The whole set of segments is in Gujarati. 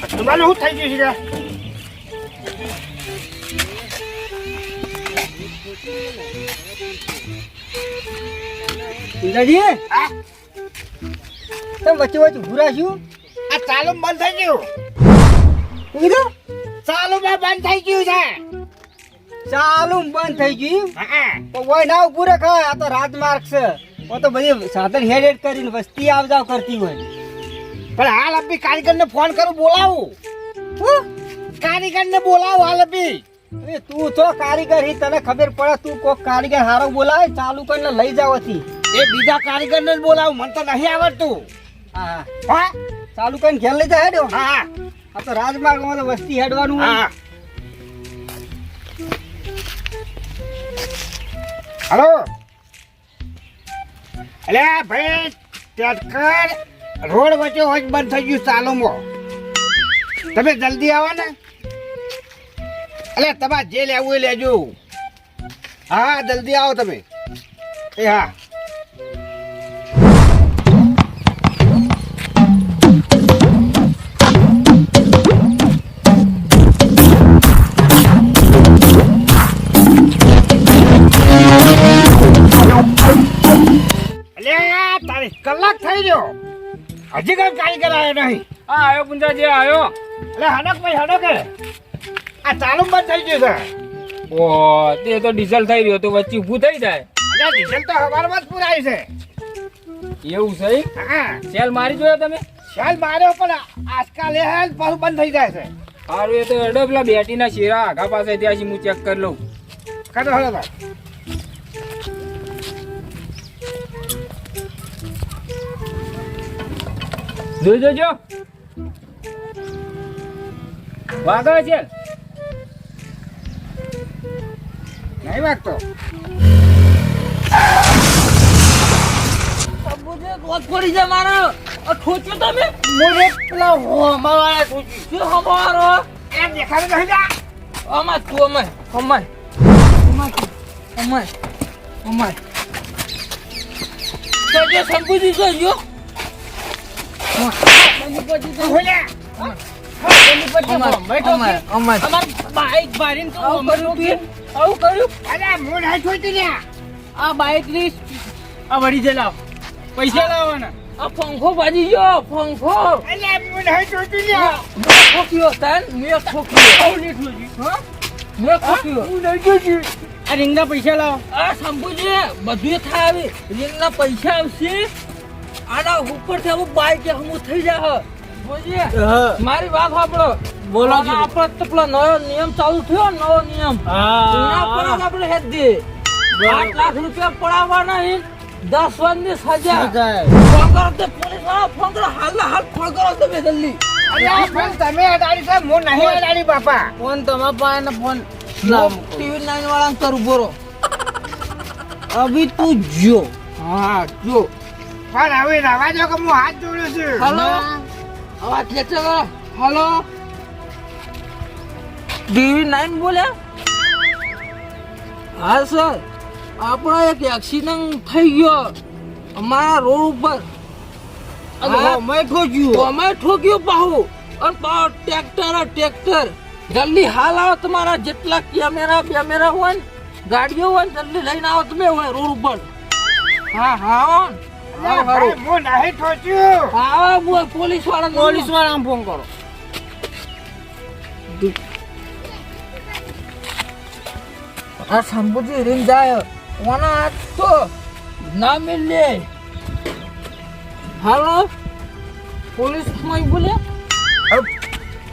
તમારે શું થઈ ગયું છે હા તમે વચ્ચે વચ્ચે ઊભું રાખ્યું આ ચાલુ બંધ થઈ ગયું શું કીધું ચાલુ બંધ થઈ ગયું છે ચાલુ બંધ થઈ ગયું હા તો ઓય ના ઊભું રખાય આ તો રાજમાર્ગ છે તો બધી સાધન હેડ હેડ કરીને વસ્તી આવ જાવ કરતી હોય પણ હાલ અભી કારીગર ને ફોન કરું બોલાવું. હું? કારીગર ને બોલાવું હાલ અભી. અરે તું તો કારીગર હી તને ખબર પડે તું કોક કારીગર હારો બોલાવે ચાલુ કરીને લઈ જાવ હતી એ બીજા કારીગર ને જ બોલાવું મને તો નહીં આવડતું. હા હા. ચાલુ કરીને ઘેર લઈ જાય હેડો. હા આ તો રાજમાર્ગમાં તો વસ્તી હેડવાનું હા હલો? અલે ભાઈ ટેટકર રોડ વચ્ચે હોય બંધ થઈ ગયું ચાલુમાં તમે જલ્દી આવો ને. અલે, તમારે જે લેવું એ લેજો. હા, જલ્દી આવો તમે. એ હા. કલાક થઈ ગયો. હજી કઈ કારીગર આવ્યો નહીં. હા આવ્યો પુંજાજી આવ્યો એટલે હડક ભાઈ હડક આ ચાલુ બંધ થઈ ગયું છે. ઓ તે તો ડીઝલ થઈ રહ્યો તો વચ્ચે ઊભું થઈ જાય. એટલે ડીઝલ તો હવારમાં જ પુરાય છે. એવું છે હા. સેલ મારી જોયો તમે? સેલ માર્યો પણ આજકાલ એ હેલ પાછું બંધ થઈ જાય છે. સારું એ તો એડો પેલા બેટીના શેરા આઘા પાસે ત્યાં હું ચેક કરી લઉં. કરો હલો ભાઈ જોઈ જોજો. વાગા છે? નહીં વાગતો. પડી જાય મારો. ઠોચ્યો તમે? મોરે પેલા હોમાવાળા છોડી શું હમારો એ દેખાડો નહીં જા. અમાય તું જોજો હોલે અમાય અમાય અમાર તો કર્યું આવું આ બાઈકની આ વળી જઈ લાવ પૈસા લાવવાના આ પંખો બાજી ગયો પંખો અરે મોર હાથ છોડી લે મેં ખોક્યો તન મેં ઠોક્યો હા નહીં ઠોક્યો આ રીંગના પૈસા લાવ. આ સંબુજી બધું થાય રીંગના પૈસા આવશે. આના ઉપરથી આવું બાઈક હમુ થઈ જાય બોલીએ? મારી વાત સાંભળો. બોલો આપડે આપણે તો પેલો નવો નિયમ ચાલુ થયો નવો નિયમ. એના પર જ આપણે હેડ દે આઠ લાખ રૂપિયા પડાવવાના નહીં દસ વર્ષની સજા. ફોન કરો તે પોલીસવાળા ફોન કરો હાલ હાલ ફોન કરો તમે જલ્દી. તમે અડાડી સાહેબ હું નહીં અડાડી બાપા. ફોન તમારા પાસે ને. ફોન ટીવી નાઈન વાળા કરું બોરો અભી તું જો હા જો પણ હવે રવા દો કે હું હાથ જોડું છું. હલો. અવાજ કરો હાલો. ટીવી નાઈન બોલ્યા હા સર. આપણો એક એક્સિડન્ટ થઈ ગયો. અમારા રોડ ઉપર. અમે મેં ઠોક્યું. અમે ઠોક્યું પાહુ. અને પાહુ ટ્રેક્ટર ટ્રેક્ટર. જલ્દી હાલ આવો તમારા જેટલા કેમેરા કેમેરા હોય ને ગાડીઓ હોય ને જલ્દી લઈને આવો તમે હોય રોડ ઉપર. હા હા હું નહીં ઠોચ્યું. હા આવો પોલીસવાળા પોલીસવાળા ફોન કરો. આ સંપત્તિ રીંગ જાય. કોના તો ના મિલે હાલો? પોલીસમાં બોલે?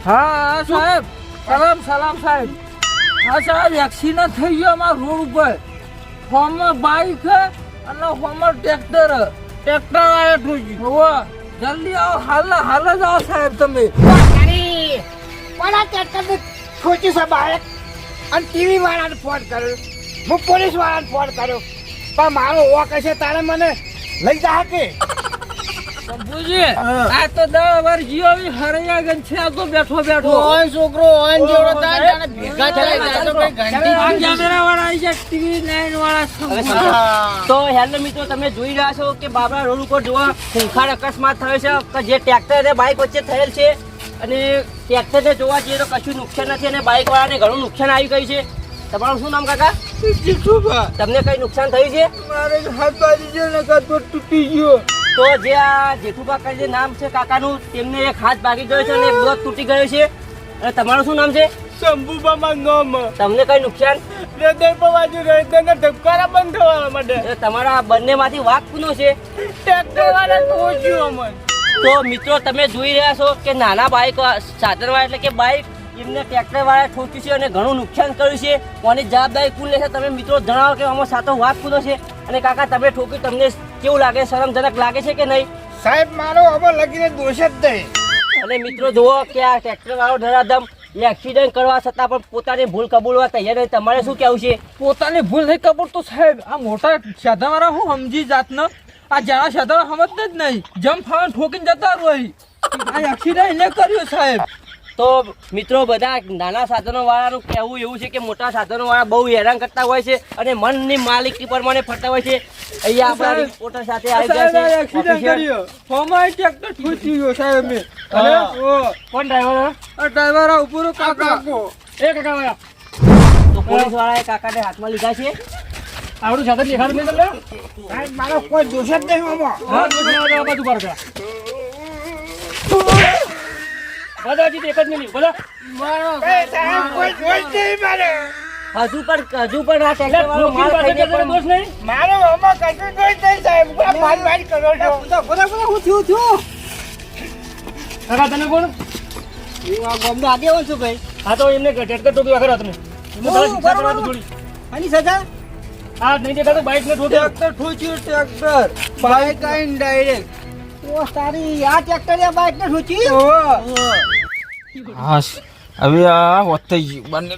હા સાહેબ. સલામ સલામ સાહેબ. હા સાહેબ એક્સિડન્ટ થઈ ગયો અમારા રોડ ઉપર. ફોર્મર બાઈક હે અને ફોર્મર ટ્રેક્ટર. ટ્રેક્ટર આવે ઠોકી હોવે જલ્દી આવો હાલ હાલ જ આવો સાહેબ તમે. પણ કોના ટ્રેક્ટર ખોચી છે બાળક? અને ટીવી વાળાને ફોન કર્યો. હું પોલીસ વાળાને ફોન કર્યો. પણ મારો ઓવા કહેશે તારે મને લઈ જા કે? શંભુજી, આ તો દસ વાર જીઓ આવી હરૈયા ગન છે આગો બેઠો બેઠો. છોકરો ઓન જેવડો થાય ભેગા થાય તો કોઈ ઘંટી કેમેરા વાળા આવી જાય ટીવી નાઈન વાળા તો હેલો મિત્રો તમે જોઈ રહ્યા છો કે બાબરા રોડ ઉપર જોવા ખૂંખાર અકસ્માત થયો છે કે જે ટ્રેક્ટર અને બાઇક વચ્ચે થયેલ છે અને ટ્રેક્ટરને જોવા જઈએ તો કશું નુકસાન નથી અને બાઇક વાળાને ઘણું નુકસાન આવી ગયું છે. તમારું શું નામ કાકા? તમને કઈ નુકસાન થયું છે? મારે હાથ બાજી છે ને કાં તૂટી ગયો. તો જે આ જેઠુબા કરીને નામ છે કાકાનું તેમને એક હાથ ભાગી ગયો છે અને એક તૂટી ગયો છે. અને તમારું શું નામ છે? શંભુબામાં નોમ તમને કઈ નુકસાન? હૃદય પર બાજુ હૃદયના ધબકારા બંધ થવા માટે. તમારા બંનેમાંથી વાક કુનો છે? ટ્રેક્ટર વાળા પહોંચ્યું અમન તો મિત્રો તમે જોઈ રહ્યા છો કે નાના બાઇક સાધનવાળા એટલે કે બાઇક એમને ટ્રેક્ટર વાળા ઠોક્યું છે અને ઘણું નુકસાન કર્યું છે. કોની જવાબદારી કોણ લેશે તમે મિત્રો જણાવો કે આમાં સાતો વાત કુનો છે. અને કાકા તમે ઠોક્યું તમને કેવું લાગે? શરમજનક લાગે છે કે નહીં? સાહેબ મારો હવે લગીને દોષ જ નહીં. અને મિત્રો જુઓ કે આ ટ્રેક્ટર વાળો ધરાધમ એ એક્સિડન્ટ કરવા છતાં પણ પોતાની ભૂલ કબૂલવા તૈયાર નહીં. તમારે શું કહેવું છે? પોતાની ભૂલ નહીં કબૂલ તો સાહેબ આ મોટા સાધાવાળા હું સમજી જાતનો? આ જાણા સાધાવાળા સમજતા જ નહીં. જમ ફાવન ઠોકીને જતા રહી આ એક્સિડન્ટ એને કર્યો સાહેબ. તો મિત્રો બધા નાના સાધનો વાળાનું કહેવું એવું છે કે મોટા સાધનો વાળા બહુ હેરાન કરતા હોય છે અને મનની માલિકી પ્રમાણે ફરતા હોય છે. અહીંયા આપણા સાહેબ, રિપોર્ટર સાથે આવી ગયા છે. ટ્રેક્ટર ઠોકી ગયો સાહેબ મે અરે ઓ. કોણ ડ્રાઈવર આ ડ્રાઈવર આ ઉપરો કાકા. એ કાકા વાળા તો પોલીસ વાળાએ કાકાને હાથમાં લીધા છે. આવડું સાધન દેખાડું નહીં તમને. સાહેબ મારો કોઈ દોષ જ નહીં આમાં. હા દોષ આ બાજુ પાર તો એક જ મિનિટ મારે હજુ પણ હજુ પણ આ ટ્રેક્ટર એટલે વાળો માલ ખાઈને પાસે પણ દોષ નહીં? મારો આમાં કશું દોષ નહીં સાહેબ. આ મારી વાત કરો છો. હું થયું થયું? કાકા તને કોણ? હું આ ગામનો આગેવાન છું ભાઈ. હા તો એમને ટ્રેક્ટર ટોકી વખર તમે હું તારા શિક્ષા કરવાનું થોડી. આની સજા? આ નહીં દેખાતો બાઇક ને ઠોક્યો ટ્રેક્ટર ઠોચ્યું ટ્રેક્ટર બાઈક આઈન ડાયરેક્ટ ઓ તારી આ ટ્રેક્ટર આ બાઇક ને ઠોકી હાશ હવે આ વત્તાઈ ગયું બંને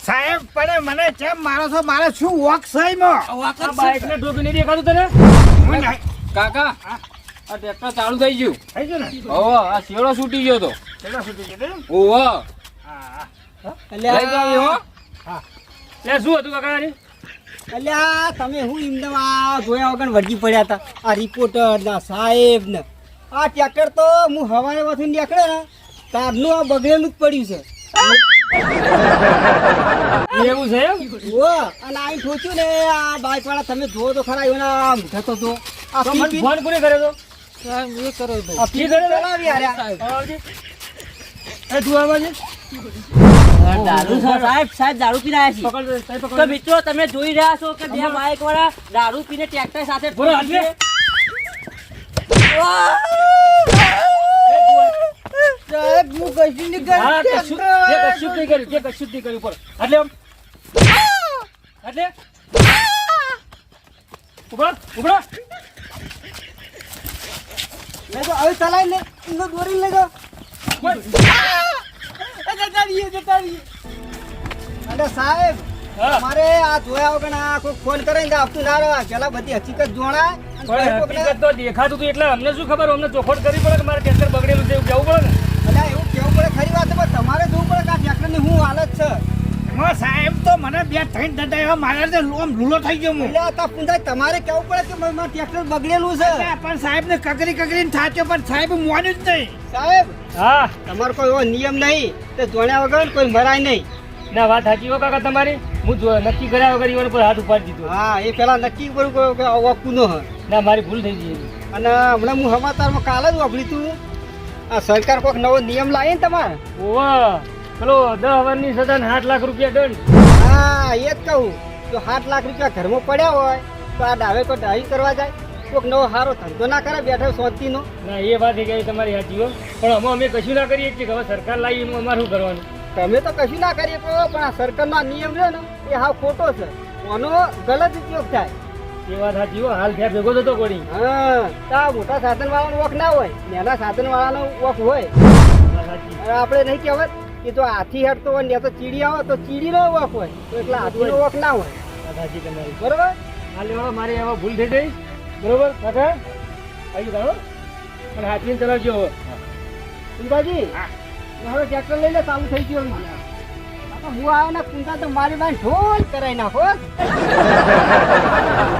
સાહેબ પણ મને કેમ મારો છો? મારે શું વોક છે એમાં આ બાઇક ને ઠોકી નહીં દેખાતું તને? હું નહીં. કાકા આ ટ્રેક્ટર ચાલુ થઈ ગયું. થઈ ગયું ને? ઓહો આ શેડો છૂટી ગયો તો. કેટલા સુધી કીધું ઓહો એટલે લઈ જાવી હા. લે શું હતું કાકા એટલે તમે હું આ જોયા વગર વળગી પડ્યા હતા. આ રિપોર્ટર ના સાહેબ ને આ ટ્રેક્ટર તો હું હવારે વાથી નીકળે ને તારનું આ બગડેલું જ પડ્યું છે. એવું છે એમ? ઓ અને આ ઠોચ્યું ને આ બાઇક વાળા તમે જોવો તો ખરા એના મુઠતો તો આ ફોન કોને કર્યો તો? સાહેબ એ આ તું? આવજે. દારૂ સાહેબ સાહેબ દારૂ છે તો મિત્રો તમે જોઈ રહ્યા છો કે બે બાઇક વાળા દારૂ પીને ટ્રેક્ટર સાથે. સાહેબ હું કશું નહીં કર્યું. તે કશું નહીં કર્યું, જ. મેં તો હવે ચલાવી લે એનો દોરી લેજો. જતા રહીએ જતા રહીએ. અને સાહેબ હા. મારે આ જોયા વગર કોઈ ફોન કરે ને આપતું ના રહે પેલા બધી હકીકત જોણા અને પણ પછી કોકને- હકીકત તો દેખાતું હતું એટલે અમને શું ખબર? અમને ચોખવટ કરવી પડે કે મારે બગડેલું છે એવું કેવું પડે ને? એવું કેવું પડે ખરી વાત છે પણ તમારે જોવું પડે કે આ ટ્રેક્ટરની શું હાલત છે. એમાં સાહેબ તો મને બે ત્રણ દડા મારે તો આમ લૂલો થઈ ગયો હું. એટલે તા પૂંજાય તમારે કેવું પડે કે મારું મારું ટ્રેક્ટર બગડેલું છે? પણ સાહેબ ને કકરી કકરીને થાચ્યો પણ સાહેબ મોન્યું જ નહીં. સાહેબ હા. તમારો કોઈ એવો નિયમ નહીં તે જોણ્યા વગર કોઈ મરાય નહીં. ના વાત સાચી હો કાકા તમારી. હું જો નક્કી કર્યા વગર ઈવન પર હાથ ઉપાડી દીધો. હા એ પેલા નક્કી કરું કે- કે આવો કુનો હ ના મારી ભૂલ થઈ ગઈ. અને હમણાં હું સમાચારમાં કાલે જ વાપરી તું. આ સરકાર કોઈક નવો નિયમ લાવી ને તમારે? ઓવા. પેલો દસ હવારની સજા ને આઠ લાખ રૂપિયા દંડ. હા એ જ કહું. જો સાત લાખ રૂપિયા ઘરમાં પડ્યા હોય તો આ ડાવે કોઈ ડાવી કરવા જાય. કોઈક નવો સારો ધંધો ના કરે બેઠો નો ના એ વાત કહી તમારી સાચી હો. પણ અમે અમે કશું ના કરીએ કે હવે સરકાર લાવી એનું અમારે શું કરવાનું? તમે તો કશું ના કરીએ કહો પણ આ સરકારનો નિયમ છે ને એ હાવ ખોટો છે. આનો ગલત ઉપયોગ થાય? એ વાત સાચી હાલ ત્યાં ભેગો થતો કોડી હા તા મોટા સાધન વાળાનો વોક ના હોય. નાના સાધન વાળાનો વોક હોય આપણે નહીં કહેવત કે જો હાથી હેડતો હોય ને તો ચીડી આવે તો ચીડીનો વોક હોય. તો એટલે હાથીનો વોક ના હોય. સાચી તમારી બરોબર? હાલ લેવા મારી એવા ભૂલ થઈ ગઈ. બરોબર? કાકા? આવી ગયો પણ હાથીને ચલાવજો હવે. કુંદાજી હવે ટ્રેક્ટર લઈ લે ચાલુ થઈ ગયું હું આવ્યો ને કુંદા તો મારી બાઈ ઢોલ કરાઈ નાખો